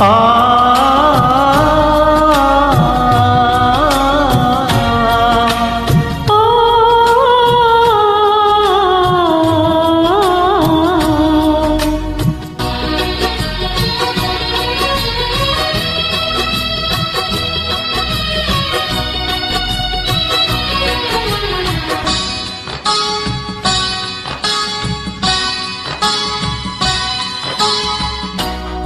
Ah.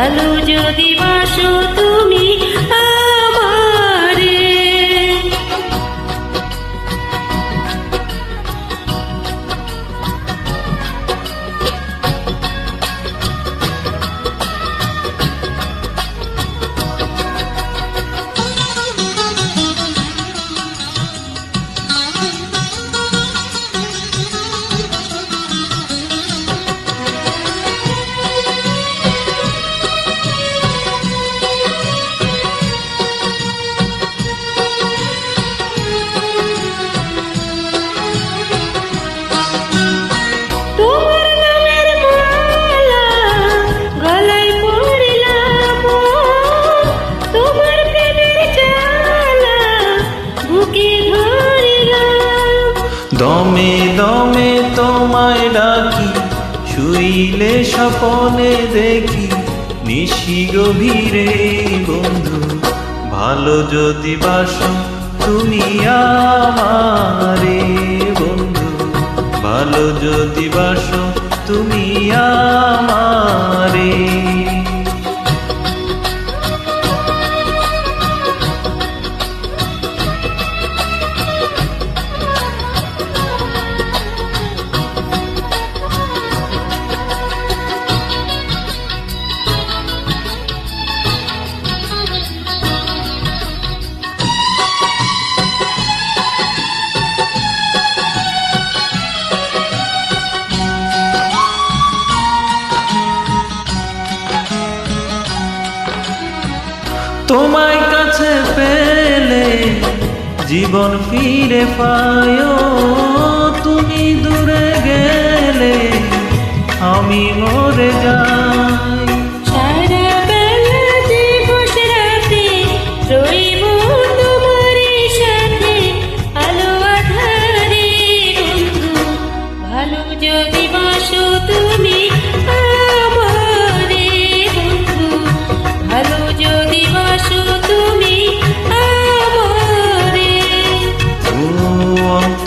ভালো যদি বাসো তুমি দমে দমে তোমায় ডাকি, শুইলে স্বপনে দেখি, নিশি গভীরে বন্ধু, ভালো যদি বাসো তুমি আমারে বন্ধু, ভালো যদি বাসো তুমি আমারে তোমায় কাছে পেলে জীবন ফিরে পায়। তুমি দূরে গেলে আমি মরে যাই।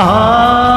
আ